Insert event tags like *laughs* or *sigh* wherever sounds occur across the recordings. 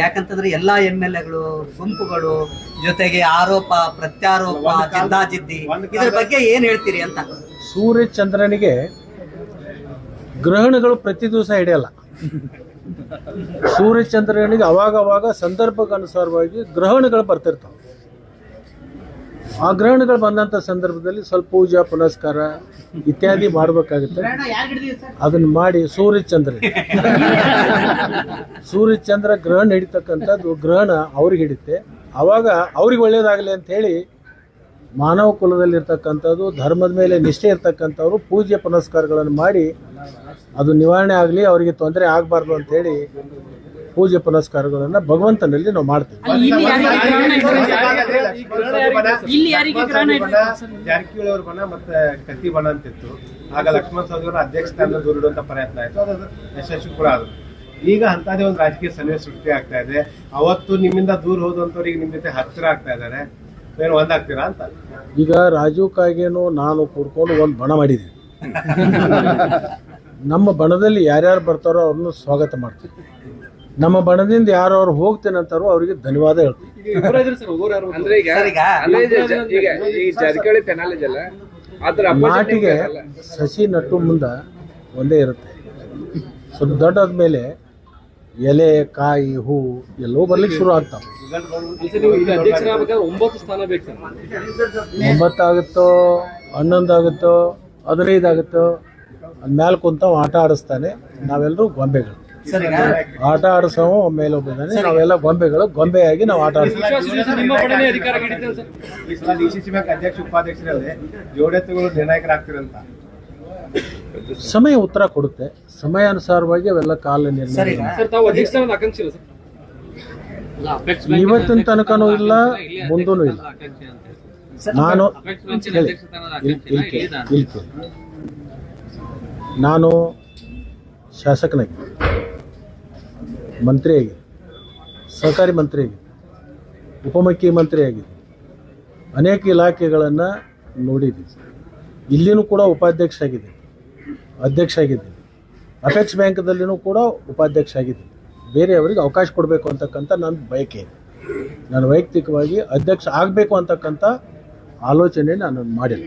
ಯಾಕಂತಂದ್ರೆ ಎಲ್ಲಾ M L ಎಗಳು ಗುಂಪುಗಳು ಜೊತೆಗೆ ಆರೋಪ ಪ್ರತ್ಯಾರೋಪ ಜಿದ್ದಾಜಿದ್ದಿ. ಇದ್ರ ಬಗ್ಗೆ ಏನ್ ಹೇಳ್ತೀರಿ ಅಂತ? ಸೂರ್ಯ ಚಂದ್ರನಿಗೆ ಗ್ರಹಣಗಳು ಪ್ರತಿ ದಿವಸ ಹಿಡಿಯಲ್ಲ. ಸೂರ್ಯ ಚಂದ್ರನಿಗೆ ಅವಾಗ ಅವಾಗ ಸಂದರ್ಭಕ್ಕನುಸಾರವಾಗಿ ಗ್ರಹಣಗಳು ಬರ್ತಿರ್ತಾವೆ. ಆ ಗ್ರಹಣಗಳು ಬಂದಂಥ ಸಂದರ್ಭದಲ್ಲಿ ಸ್ವಲ್ಪ ಪೂಜಾ ಪುನಸ್ಕಾರ ಇತ್ಯಾದಿ ಮಾಡಬೇಕಾಗುತ್ತೆ. ಅದನ್ನ ಮಾಡಿ ಸೂರ್ಯ ಚಂದ್ರ ಸೂರ್ಯ ಚಂದ್ರ ಗ್ರಹಣ ಹಿಡಿತಕ್ಕಂಥದ್ದು ಗ್ರಹಣ ಅವ್ರಿಗೆ ಹಿಡಿತೆ ಅವಾಗ ಅವ್ರಿಗೆ ಒಳ್ಳೇದಾಗಲಿ ಅಂತ ಹೇಳಿ ಮಾನವ ಕುಲದಲ್ಲಿರ್ತಕ್ಕಂಥದ್ದು ಧರ್ಮದ ಮೇಲೆ ನಿಷ್ಠೆ ಇರ್ತಕ್ಕಂಥವ್ರು ಪೂಜೆ ಪುನಸ್ಕಾರಗಳನ್ನು ಮಾಡಿ ಅದು ನಿವಾರಣೆ ಆಗಲಿ ಅವರಿಗೆ ತೊಂದರೆ ಆಗಬಾರ್ದು ಅಂತೇಳಿ ಪೂಜೆ ಪುನಸ್ಕಾರಗಳನ್ನ ಭಗವಂತನಲ್ಲಿ ನಾವು ಮಾಡ್ತೀವಿ? ಜಾರಕಿಹೊಳಿ ಅವ್ರ ಬಣ ಮತ್ತೆ ಕತ್ತಿ ಬಣ ಅಂತಿತ್ತು. ಆಗ ಲಕ್ಷ್ಮಣ ಸವದಿ ಅವರ ಅಧ್ಯಕ್ಷ ಸ್ಥಾನದ ದೂರಿಡುವಂತ ಪ್ರಯತ್ನ ಆಯ್ತು. ಅದು ಯಶಸ್ವಿ ಕೂಡ ಆದ್ರು. ಈಗ ಅಂತದೇ ಒಂದು ರಾಜಕೀಯ ಸನ್ನಿವೇಶ ಸೃಷ್ಟಿ ಆಗ್ತಾ ಇದೆ. ಅವತ್ತು ನಿಮ್ಮಿಂದ ದೂರ ಹೋದಂತವ್ರಿಗೆ ನಿಮ್ಮ ಜೊತೆ ಹತ್ತಿರ ಆಗ್ತಾ ಇದ್ದಾರೆ. ಏನು ಒಂದಾಗ್ತೀರಾ ಅಂತ? ಈಗ ರಾಜೀವ್ ಕಾಗೇನು ನಾನು ಕೂಡ್ಕೊಂಡು ಒಂದು ಬಣ ಮಾಡಿದೆ *laughs* ನಮ್ಮ ಬಣದಲ್ಲಿ ಯಾರ್ಯಾರು ಬರ್ತಾರೋ ಅವ್ರನ್ನ ಸ್ವಾಗತ ಮಾಡ್ತೀವಿ. ನಮ್ಮ ಬಣದಿಂದ ಯಾರು ಅವ್ರು ಹೋಗ್ತೇನೆ ಅಂತಾರೋ ಅವರಿಗೆ ಧನ್ಯವಾದ ಹೇಳ್ತೀನಿ. ಅಂದ್ರೆ ಈಗ ಈಗ ಈ ಜಾರಕಿಹೊಳಿ ಅದ್ರ ಸಸಿ ನಟ್ಟು ಮುಂದೆ ಒಂದೇ ಇರುತ್ತೆ. ಸ್ವಲ್ಪ ದೊಡ್ಡದ ಮೇಲೆ ಎಲೆ ಕಾಯಿ ಹೂ ಎಲ್ಲವೂ ಬರ್ಲಿಕ್ಕೆ ಶುರು ಆಗ್ತಾವೆ. ಒಂಬತ್ತು ಸ್ಥಾನ ಬೇಕು ಸರ್. ಒಂಬತ್ತಾಗುತ್ತೋ ಹನ್ನೊಂದಾಗುತ್ತೋ ಹದಿನೈದಾಗುತ್ತೋ ಮ್ಯಾಲೆ ಕುಂತ ಆಟ ಆಡಿಸ್ತಾನೆ. ನಾವೆಲ್ಲರೂ ಗೊಂಬೆಗಳು. ಆಟ ಆಡಿಸೋ ಮೇಲೆ ಒಬ್ಬಿದ್ದಾನೆ ನಾವೆಲ್ಲ ಗೊಂಬೆಗಳು ಗೊಂಬೆಯಾಗಿ ನಾವು ಆಟ ಆಡಿಸ್ತೀವಿ ಅಧ್ಯಕ್ಷ ಉಪಾಧ್ಯಕ್ಷರಲ್ಲಿ ಜೋಡೆತ್ತುಗಳು ನಿರ್ಣಾಯಕರಾಗ್ತಿರಂತ ಸಮಯ ಉತ್ತರ ಕೊಡುತ್ತೆ. ಸಮಯಾನುಸಾರವಾಗಿ ಅವೆಲ್ಲ ಕಾಲ ನಿರ್ಣಯ ಇವತ್ತಿನ ತನಕನೂ ಇಲ್ಲ ಮುಂದೂ ಇಲ್ಲ ನಾನು ನಾನು ಶಾಸಕನಾಗಿ ಮಂತ್ರಿಯಾಗಿ ಸಹಕಾರಿ ಮಂತ್ರಿಯಾಗಿ ಉಪಮುಖ್ಯಮಂತ್ರಿಯಾಗಿ ಅನೇಕ ಇಲಾಖೆಗಳನ್ನು ನೋಡಿದ್ದೀನಿ ಇಲ್ಲಿನೂ ಕೂಡ ಉಪಾಧ್ಯಕ್ಷ ಆಗಿದೆ. ಅಧ್ಯಕ್ಷ ಆಗಿದ್ದೀನಿ ಅಪೆಕ್ಸ್ ಬ್ಯಾಂಕ್ದಲ್ಲಿನೂ ಕೂಡ ಉಪಾಧ್ಯಕ್ಷ ಆಗಿದ್ದೀನಿ ಬೇರೆಯವರಿಗೆ ಅವಕಾಶ ಕೊಡಬೇಕು ಅಂತಕ್ಕಂಥ ನನ್ನ ಬಯಕೆ ನಾನು ವೈಯಕ್ತಿಕವಾಗಿ ಅಧ್ಯಕ್ಷ ಆಗಬೇಕು ಅಂತಕ್ಕಂಥ ಆಲೋಚನೆ ನಾನು ಮಾಡಿಲ್ಲ.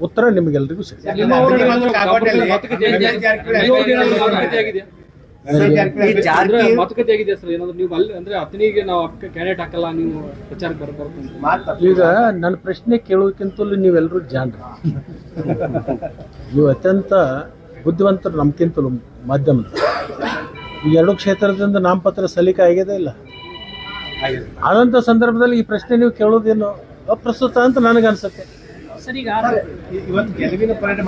ಉತ್ತರ ನಿಮಗೆಲ್ರಿಗೂ. ಮಾತು ಈಗ ನನ್ನ ಪ್ರಶ್ನೆ ಕೇಳೋದಕ್ಕಿಂತಲೂ ನೀವೆಲ್ಲರೂ ಜಾನ್ರ ನೀವು ಅತ್ಯಂತ ಬುದ್ಧಿವಂತರು ನಮ್ಕಿಂತಲೂ ಮಾಧ್ಯಮ ಈ ಎರಡು ಕ್ಷೇತ್ರದಿಂದ ನಾಮಪತ್ರ ಸಲ್ಲಿಕೆ ಆಗಿದೆ ಇಲ್ಲ? ಆಗಿದೆ. ಆದಂಥ ಸಂದರ್ಭದಲ್ಲಿ ಈ ಪ್ರಶ್ನೆ ನೀವು ಕೇಳೋದೇನು ಅಪ್ರಸ್ತುತ ಅಂತ ನನಗನ್ಸುತ್ತೆ. ಸರ್ ಈಗ ಇವತ್ತು ಗೆಲುವಿನ ಪರೇಡ್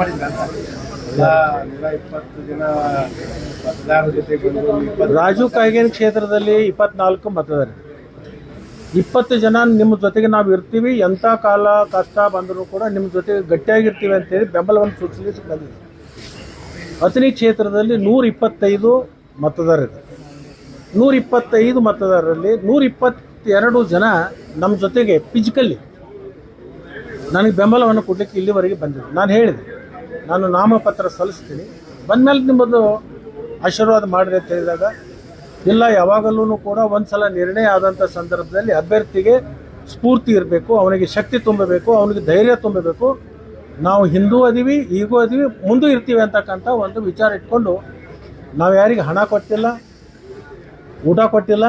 ರಾಜು ಕಾಗೇನ್ ಕ್ಷೇತ್ರದಲ್ಲಿ ಇಪ್ಪತ್ನಾಲ್ಕು ಮತದಾರ ಇಪ್ಪತ್ತು ಜನ ನಿಮ್ಮ ಜೊತೆಗೆ ನಾವು ಇರ್ತೀವಿ ಎಂಥ ಕಾಲ ಕಷ್ಟ ಬಂದರೂ ಕೂಡ ನಿಮ್ಮ ಜೊತೆಗೆ ಗಟ್ಟಿಯಾಗಿರ್ತೀವಿ ಅಂತೇಳಿ ಬೆಂಬಲವನ್ನು ಸೂಚಿಸಲಿಕ್ಕೆ ಬಂದಿದೆ. ಅಥಣಿ ಕ್ಷೇತ್ರದಲ್ಲಿ ನೂರ ಇಪ್ಪತ್ತೈದು ಮತದಾರರು. ನೂರ ಇಪ್ಪತ್ತೈದು ಮತದಾರರಲ್ಲಿ ನೂರ ಇಪ್ಪತ್ತೆರಡು ಜನ ನಮ್ಮ ಜೊತೆಗೆ ಫಿಸಿಕಲಿ ನನಗೆ ಬೆಂಬಲವನ್ನು ಕೊಡಲಿಕ್ಕೆ ಇಲ್ಲಿವರೆಗೆ ಬಂದಿದೆ ನಾನು ಹೇಳಿದೆ, ನಾನು ನಾಮಪತ್ರ ಸಲ್ಲಿಸ್ತೀನಿ. ಬಂದಮೇಲೆ ನಿಮ್ಮದು ಆಶೀರ್ವಾದ ಮಾಡಿದೆ ಅಂತ ಹೇಳಿದಾಗ, ಇಲ್ಲ ಯಾವಾಗಲೂ ಕೂಡ ಒಂದ್ಸಲ ನಿರ್ಣಯ ಆದಂಥ ಸಂದರ್ಭದಲ್ಲಿ ಅಭ್ಯರ್ಥಿಗೆ ಸ್ಫೂರ್ತಿ ಇರಬೇಕು, ಅವನಿಗೆ ಶಕ್ತಿ ತುಂಬಬೇಕು, ಅವನಿಗೆ ಧೈರ್ಯ ತುಂಬಬೇಕು. ನಾವು ಹಿಂದೂ ಅದೀವಿ, ಈಗೂ ಅದೀವಿ, ಮುಂದೂ ಇರ್ತೀವಿ ಅಂತಕ್ಕಂಥ ಒಂದು ವಿಚಾರ ಇಟ್ಕೊಂಡು ನಾವು ಯಾರಿಗೆ ಹಣ ಕೊಟ್ಟಿಲ್ಲ, ಊಟ ಕೊಟ್ಟಿಲ್ಲ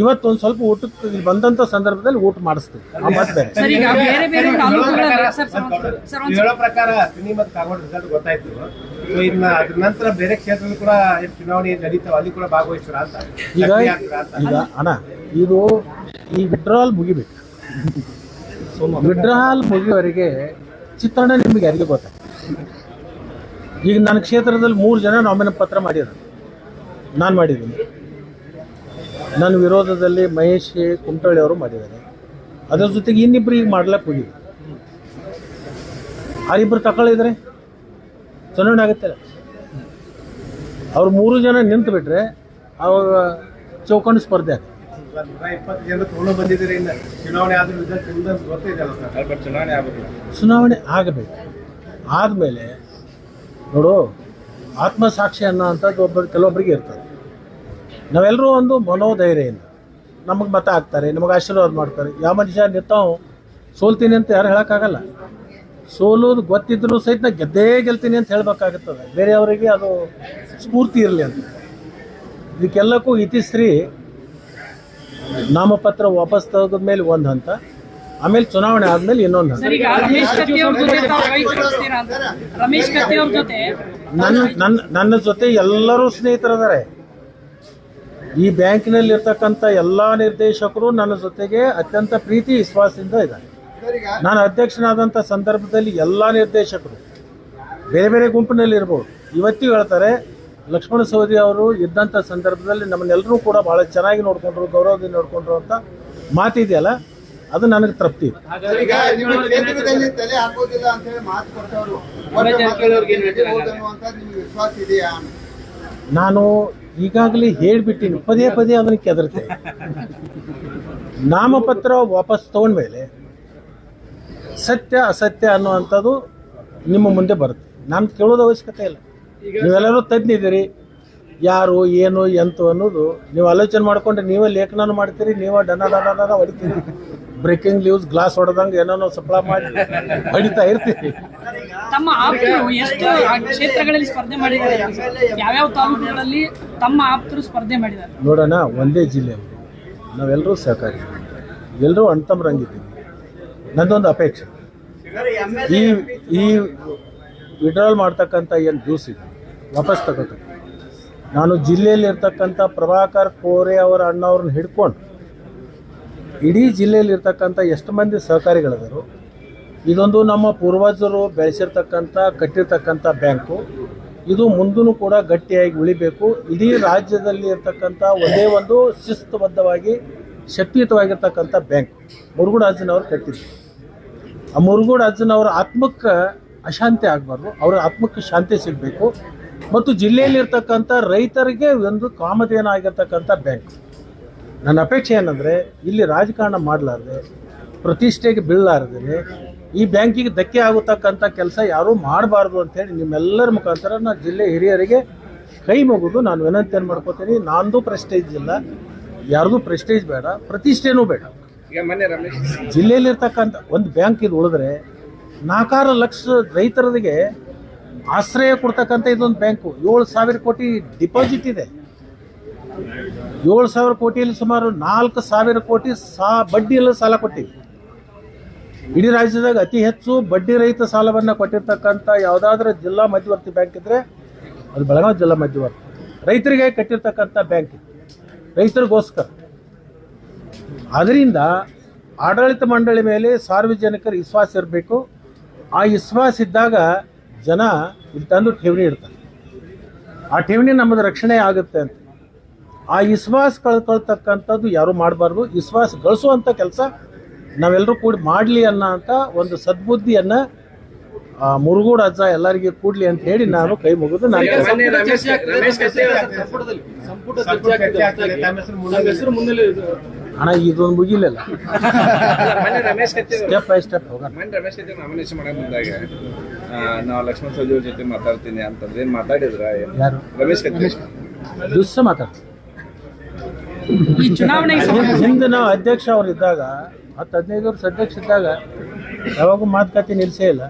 ಇವತ್ತು ಒಂದು ಸ್ವಲ್ಪ ಊಟಕ್ಕೆ ಬಂದಂತ ಬಂದಂಥ ಸಂದರ್ಭದಲ್ಲಿ ಊಟ ಮಾಡಿಸ್ತೀವಿ. ಹೇಳೋ ಪ್ರಕಾರ ಸಿನಿ ಮತ್ತು ಕಾಗೋಡು ರಿಸಲ್ಟ್ ಗೊತ್ತಾಯ್ತು. ಅದ್ರ ನಂತರ ಬೇರೆ ಕ್ಷೇತ್ರಗಳು ಕೂಡ ಚುನಾವಣೆ ನಡೀತಾವ ಅಲ್ಲಿ ಕೂಡ ಭಾಗವಹಿಸ್ತಾರ ಅಂತ? ಈಗ ಈಗ ಅಣ್ಣ ಇದು ಈ ವಿಡ್ರಾಲ್ ಮುಗಿಬೇಕು. ವಿಡ್ರಾಲ್ ಮುಗಿಯವರಿಗೆ ಚಿತ್ರಣ ನಿಮಗೆ ಯಾರಿಗೆ ಗೊತ್ತಾಯ್ತು ಈಗ ನನ್ನ ಕ್ಷೇತ್ರದಲ್ಲಿ ಮೂರು ಜನ ನಾಮಿನ ಪತ್ರ ಮಾಡಿದ್ರು ನಾನು ಮಾಡಿದ್ದೀನಿ. ನನ್ನ ವಿರೋಧದಲ್ಲಿ ಮಹೇಶ್ ಕುಂಟಳ್ಳಿ ಅವರು ಮಾಡಿದ್ದಾರೆ. ಅದರ ಜೊತೆಗೆ ಇನ್ನಿಬ್ರು ಈಗ ಮಾಡ್ಲಕ್ಕೆ ಹೋಗಿದ್ರು. ಆ ತಕೊಳ್ಳಿದ್ರೆ ಚುನಾವಣೆ ಆಗುತ್ತಲ್ಲ ಅವ್ರು ಮೂರು ಜನ ನಿಂತು ಬಿಟ್ರೆ ಅವಾಗ ಚೌಕಂಡು ಸ್ಪರ್ಧೆ ಆಗುತ್ತೆ. ಚುನಾವಣೆ ಆಗಬೇಕು. ಆದಮೇಲೆ ನೋಡು, ಆತ್ಮಸಾಕ್ಷಿ ಅನ್ನೋ ಅಂಥದ್ದು ಒಬ್ಬರು ಕೆಲವೊಬ್ಬರಿಗೆ ಇರ್ತದೆ. ನಾವೆಲ್ಲರೂ ಒಂದು ಮನೋಧೈರ್ಯದಿಂದ ನಮಗೆ ಮತ ಹಾಕ್ತಾರೆ ನಮಗೆ ಆಶೀರ್ವಾದ ಮಾಡ್ತಾರೆ. ಯಾವ ಮನುಷ್ಯ ನಿಂತಾವು ಸೋಲ್ತೀನಿ ಅಂತ ಯಾರು ಹೇಳೋಕ್ಕಾಗಲ್ಲ. ಸೋಲೋದು ಗೊತ್ತಿದ್ರು ಸಹಿತ ನಾ ಗೆದ್ದೇ ಗೆಲ್ತೀನಿ ಅಂತ ಹೇಳಬೇಕಾಗುತ್ತದೆ. ಬೇರೆಯವರಿಗೆ ಅದು ಸ್ಫೂರ್ತಿ ಇರಲಿ ಅಂತ. ಇದಕ್ಕೆಲ್ಲಕ್ಕೂ ಇತಿಶ್ರೀ ನಾಮಪತ್ರ ವಾಪಸ್ ತೆಗೆದ ಮೇಲೆ ಒಂದು ಹಂತ ಆಮೇಲೆ ಚುನಾವಣೆ ಆದ್ಮೇಲೆ ಇನ್ನೊಂದು ನನ್ನ ನನ್ನ ನನ್ನ ಜೊತೆ ಎಲ್ಲರೂ ಸ್ನೇಹಿತರಿದ್ದಾರೆ. ಈ ಬ್ಯಾಂಕಿನಲ್ಲಿ ಇರ್ತಕ್ಕಂಥ ಎಲ್ಲ ನಿರ್ದೇಶಕರು ನನ್ನ ಜೊತೆಗೆ ಅತ್ಯಂತ ಪ್ರೀತಿ ವಿಶ್ವಾಸದಿಂದ ಇದ್ದಾರೆ. ನಾನು ಅಧ್ಯಕ್ಷನಾದಂಥ ಸಂದರ್ಭದಲ್ಲಿ ಎಲ್ಲ ನಿರ್ದೇಶಕರು ಬೇರೆ ಬೇರೆ ಗುಂಪಿನಲ್ಲಿ ಇರ್ಬೋದು ಇವತ್ತಿಗೂ ಹೇಳ್ತಾರೆ ಲಕ್ಷ್ಮಣ ಸವದಿ ಅವರು ಇದ್ದಂಥ ಸಂದರ್ಭದಲ್ಲಿ ನಮ್ಮನ್ನೆಲ್ಲರೂ ಕೂಡ ಭಾಳ ಚೆನ್ನಾಗಿ ನೋಡಿಕೊಂಡ್ರು ಗೌರವದಿಂದ ನೋಡಿಕೊಂಡ್ರು ಅಂತ ಮಾತಿದೆಯಲ್ಲ ಅದು ನನಗೆ ತೃಪ್ತಿ. ಇದೆ ಈಗ ನೀವು ಕ್ಷೇತ್ರದಲ್ಲಿ ತಲೆ ಹಾಕೋದಿಲ್ಲ ಅಂತ ಹೇಳಿ ಮಾತು ಕೊಟ್ಟವರು. ರಮೇಶ್ ಜಾರಕಿಹೊಳಿ ಅವ್ರಿಗೆ ಏನ್ ಹೇಳ್ತೀರಾ? ಅನ್ನುವಂತ ನಿಮ್ಗೆ ವಿಶ್ವಾಸ ಇದೆಯಾ? ನಾನು ಈಗಾಗಲೇ ಹೇಳಿಬಿಟ್ಟಿನಿ. ಪದೇ ಪದೇ ಅದನ್ನು ಕೆದರ್ತೆ. ನಾಮಪತ್ರ ವಾಪಸ್ ತೊಗೊಂಡ್ಮೇಲೆ ಸತ್ಯ ಅಸತ್ಯ ಅನ್ನುವಂಥದ್ದು ನಿಮ್ಮ ಮುಂದೆ ಬರುತ್ತೆ. ನಾನು ಕೇಳೋದು ಅವಶ್ಯಕತೆ ಇಲ್ಲ. ನೀವೆಲ್ಲರೂ ತಜ್ಞಿದ್ದೀರಿ ಯಾರು ಏನು ಎಂತು ಅನ್ನೋದು ನೀವು ಆಲೋಚನೆ ಮಾಡಿಕೊಂಡ್ರೆ ನೀವೇ ಲೇಖನ ಮಾಡ್ತೀರಿ ನೀವೇ ಡನ ಡನ ಹೊಡಿತೀರಿ. ಬ್ರೇಕಿಂಗ್ ಲೀವ್ಸ್ ಗ್ಲಾಸ್ ಹೊಡೆದಂಗೆ ಏನೋ ಸಪ್ಲೈ ಮಾಡಿ ಹೊಡಿತಾ ಇರ್ತೀವಿ. ತಮ್ಮ ಆಪ್ತರು ಎಷ್ಟು ಕ್ಷೇತ್ರಗಳಲ್ಲಿ ಸ್ಪರ್ಧೆ ಮಾಡಿದ್ದಾರೆ? ಯಾವ್ಯಾವ ತಾಲೂಕುಗಳಲ್ಲಿ ತಮ್ಮ ಆಪ್ತರು ಸ್ಪರ್ಧೆ ಮಾಡಿದ್ದಾರೆ? ನೋಡೋಣ ಒಂದೇ ಜಿಲ್ಲೆ. ನಾವೆಲ್ಲರೂ ಸಹಕಾರಿ. ಎಲ್ಲರೂ ಅಣ್ತಮ್ರಂಗಿದ್ದೀವಿ. ನಂದೊಂದು ಅಪೇಕ್ಷೆ. ಈ ಈ ವಿಡ್ರಾಲ್ ಮಾಡ್ತಕ್ಕಂಥ ಏನು ಜ್ಯೂಸ್ ಇದೆ? ವಾಪಸ್ ತಗೋಬೇಕು ನಾನು ಜಿಲ್ಲೆಯಲ್ಲಿ ಇರ್ತಕ್ಕಂಥ ಪ್ರಭಾಕರ್ ಕೋರೆ ಅವರ ಅಣ್ಣವ್ರನ್ನ ಹಿಡ್ಕೊಂಡು ಇಡೀ ಜಿಲ್ಲೆಯಲ್ಲಿ ಇರ್ತಕ್ಕಂಥ ಎಷ್ಟು ಮಂದಿ ಸಹಕಾರಿಗಳಿದರು, ಇದೊಂದು ನಮ್ಮ ಪೂರ್ವಜರು ಬೆಳೆಸಿರ್ತಕ್ಕಂಥ, ಕಟ್ಟಿರ್ತಕ್ಕಂಥ ಬ್ಯಾಂಕು. ಇದು ಮುಂದೂ ಕೂಡ ಗಟ್ಟಿಯಾಗಿ ಉಳಿಬೇಕು. ಇಡೀ ರಾಜ್ಯದಲ್ಲಿ ಇರ್ತಕ್ಕಂಥ ಒಂದೇ ಒಂದು ಶಿಸ್ತುಬದ್ಧವಾಗಿ, ಶಕ್ತಿಯುತವಾಗಿರ್ತಕ್ಕಂಥ ಬ್ಯಾಂಕ್ ಮುರುಗುಡ ಅಜ್ಜನವ್ರು ಕಟ್ಟಿದ್ರು ಆ ಮುರುಗುಡ ಅಜ್ಜನವರ ಆತ್ಮಕ್ಕೆ ಅಶಾಂತಿ ಆಗಬಾರ್ದು. ಅವರ ಆತ್ಮಕ್ಕೆ ಶಾಂತಿ ಸಿಗಬೇಕು. ಮತ್ತು ಜಿಲ್ಲೆಯಲ್ಲಿರ್ತಕ್ಕಂಥ ರೈತರಿಗೆ ಒಂದು ಕಾಮಧೇನ ಆಗಿರ್ತಕ್ಕಂಥ ಬ್ಯಾಂಕ್. ನನ್ನ ಅಪೇಕ್ಷೆ ಏನಂದರೆ ಇಲ್ಲಿ ರಾಜಕಾರಣ ಮಾಡಲಾರ್ದೆ ಪ್ರತಿಷ್ಠೆಗೆ ಬೀಳಲಾರ್ದೇ ಈ ಬ್ಯಾಂಕಿಗೆ ಧಕ್ಕೆ ಆಗತಕ್ಕಂಥ ಕೆಲಸ ಯಾರೂ ಮಾಡಬಾರ್ದು ಅಂಥೇಳಿ ನಿಮ್ಮೆಲ್ಲರ ಮುಖಾಂತರ ನಾನು ಜಿಲ್ಲೆ ಹಿರಿಯರಿಗೆ ಕೈ ಮುಗಿದು ನಾನು ವಿನಂತಿಯನ್ನು ಮಾಡ್ಕೋತೀನಿ ನಾನು ಪ್ರೆಸ್ಟೇಜ್ ಇಲ್ಲ ಯಾರ್ದು ಪ್ರೆಸ್ಟೇಜ್ ಬೇಡ ಪ್ರತಿಷ್ಠೆನೂ ಬೇಡ. ಜಿಲ್ಲೆಯಲ್ಲಿರ್ತಕ್ಕಂಥ ಒಂದು ಬ್ಯಾಂಕ್ ಇದು ಉಳಿದ್ರೆ ನಾಲ್ಕಾರು ಲಕ್ಷ ರೈತರಿಗೆ ಆಶ್ರಯ ಕೊಡ್ತಕ್ಕಂಥ ಇದೊಂದು ಬ್ಯಾಂಕು ಏಳು ಸಾವಿರ ಕೋಟಿ ಡಿಪಾಸಿಟ್ ಇದೆ. ಏಳು ಸಾವಿರ ಕೋಟಿಯಲ್ಲಿ ಸುಮಾರು ನಾಲ್ಕು ಸಾವಿರ ಕೋಟಿ ಸಾ ಬಡ್ಡಿಯಲ್ಲಿ ಸಾಲ ಕೊಟ್ಟಿವಿ ಇಡೀ ರಾಜ್ಯದಾಗ ಅತಿ ಹೆಚ್ಚು ಬಡ್ಡಿ ರಹಿತ ಸಾಲವನ್ನು ಕೊಟ್ಟಿರ್ತಕ್ಕಂಥ ಯಾವುದಾದ್ರೂ ಜಿಲ್ಲಾ ಮಧ್ಯವರ್ತಿ ಬ್ಯಾಂಕ್ ಇದ್ದರೆ ಅದು ಬೆಳಗಾವಿ ಜಿಲ್ಲಾ ಮಧ್ಯವರ್ತಿ. ರೈತರಿಗೆ ಕಟ್ಟಿರ್ತಕ್ಕಂಥ ಬ್ಯಾಂಕ್ ರೈತರಿಗೋಸ್ಕರ. ಅದರಿಂದ ಆಡಳಿತ ಮಂಡಳಿ ಮೇಲೆ ಸಾರ್ವಜನಿಕರ ವಿಶ್ವಾಸ ಇರಬೇಕು. ಆ ವಿಶ್ವಾಸ ಇದ್ದಾಗ ಜನ ಇಲ್ಲಿ ತಂದು ಠೇವಣಿ ಇಡ್ತಾರೆ. ಆ ಠೇವಣಿ ನಮ್ಮದು ರಕ್ಷಣೆ ಆಗುತ್ತೆ ಅಂತ. ಆ ವಿಶ್ವಾಸ ಕಳ್ಕೊಳ್ತಕ್ಕಂಥದ್ದು ಯಾರು ಮಾಡಬಾರ್ದು? ವಿಶ್ವಾಸ ಗಳಿಸುವಂಥ ಕೆಲಸ ನಾವೆಲ್ಲರೂ ಕೂಡಿ ಮಾಡಲಿ ಅನ್ನೋ ಅಂತ ಒಂದು ಸದ್ಬುದ್ಧಿಯನ್ನು ಆ ಮುರುಗೋಡ ಅಜ್ಜ ಎಲ್ಲರಿಗೆ ಕೂಡ್ಲಿ ಅಂತ ಹೇಳಿ ನಾನು ಕೈ ಮುಗಿದು ನಾನು ಹಣ ಇದೊಂದು ಮುಗಿಲಿಲ್ಲ. Ramesh Katti step by step ಹೋಗೋಣ. ನಾಮಿನೇಷನ್ ಮಾಡಕ್ ಬಂದಾಗ. ನಾವು ಲಕ್ಷ್ಮಣ ಜೊತೆ ಮಾತಾಡ್ತೀನಿ ಅಂತಂದ್ರೆ ಏನ್ ಮಾತಾಡಿದ್ರ ಯಾರು? ರಮೇಶ್ ಕತ್ತಿ. ದುಸ್ಸ ಮಾತಾಡ್ತಾರೆ ಈ ಚುನಾವಣೆಗೆ ಸಂಬಂಧ ಹಿಂದೆ ನಾವು ಅಧ್ಯಕ್ಷ ಅವರು ಇದ್ದಾಗ ಹತ್ತು ಹದಿನೈದು ವರ್ಷ ಅಧ್ಯಕ್ಷ ಇದ್ದಾಗ ಯಾವಾಗೂ ಮಾತುಕತೆ ನಿಲ್ಲಿಸೇ ಇಲ್ಲ.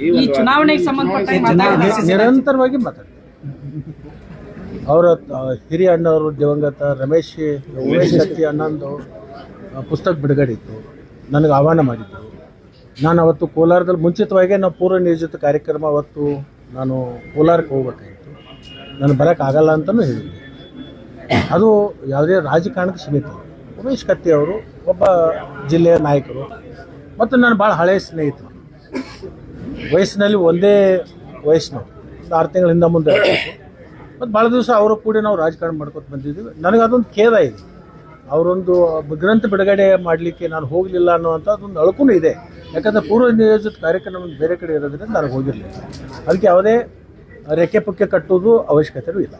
ಈ- ಚುನಾವಣೆಗೆ ಸಂಬಂಧಪಟ್ಟ ನಿರಂತರವಾಗಿ ಮಾತಾಡ್ತೀವಿ. ಅವರ ಹಿರಿಯ ಅಣ್ಣವರು ದಿವಂಗತ ರಮೇಶ್ ಉಮೇಶ್ ಶಕ್ತಿ ಅಣ್ಣಂದು ಪುಸ್ತಕ ಬಿಡುಗಡೆ ಇತ್ತು ನನಗೆ ಆಹ್ವಾನ ಮಾಡಿದ್ರು. ನಾನು ಅವತ್ತು ಕೋಲಾರದಲ್ಲಿ ಮುಂಚಿತವಾಗಿ ನಾವು ಪೂರ್ವ ನಿಯೋಜಿತ ಕಾರ್ಯಕ್ರಮ ಅವತ್ತು ನಾನು ಕೋಲಾರಕ್ಕೆ ಹೋಗ್ಬೇಕಾಗಿತ್ತು. ನಾನು ಬರೋಕ್ಕಾಗಲ್ಲ ಅಂತಲೂ ಹೇಳಿದ್ದೆ. ಅದು ಯಾವುದೇ ರಾಜಕಾರಣಕ್ಕೆ ಸೀಮಿತ. ಉಮೇಶ್ ಕತ್ತಿ ಅವರು ಒಬ್ಬ ಜಿಲ್ಲೆಯ ನಾಯಕರು. ಮತ್ತು ನಾನು ಭಾಳ ಹಳೆಯ ಸ್ನೇಹಿತರು. ವಯಸ್ಸಿನಲ್ಲಿ ಒಂದೇ ವಯಸ್ಸಿನವರು. ಆರು ತಿಂಗಳಿಂದ ಮುಂದೆ. ಮತ್ತು ಭಾಳ ದಿವಸ ಅವರು ಕೂಡ ನಾವು ರಾಜಕಾರಣ ಮಾಡ್ಕೊತ ಬಂದಿದ್ದೀವಿ ನನಗೆ ಅದೊಂದು ಖೇದ ಇದೆ. ಅವರೊಂದು ಗ್ರಂಥ ಬಿಡುಗಡೆ ಮಾಡಲಿಕ್ಕೆ ನಾನು ಹೋಗಲಿಲ್ಲ ಅನ್ನೋವಂಥ ಅದೊಂದು ಅಳಕೂ ಇದೆ. ಯಾಕಂದರೆ ಪೂರ್ವ ನಿಯೋಜಿತ ಕಾರ್ಯಕ್ರಮ ಬೇರೆ ಕಡೆ ಇರೋದ್ರಿಂದ ನನಗೆ ಹೋಗಿರಲಿಲ್ಲ. ಅದಕ್ಕೆ ಯಾವುದೇ ರೆಕ್ಕೆ ಪಕ್ಕೆ ಕಟ್ಟೋದು ಅವಶ್ಯಕತೆಯೂ ಇಲ್ಲ.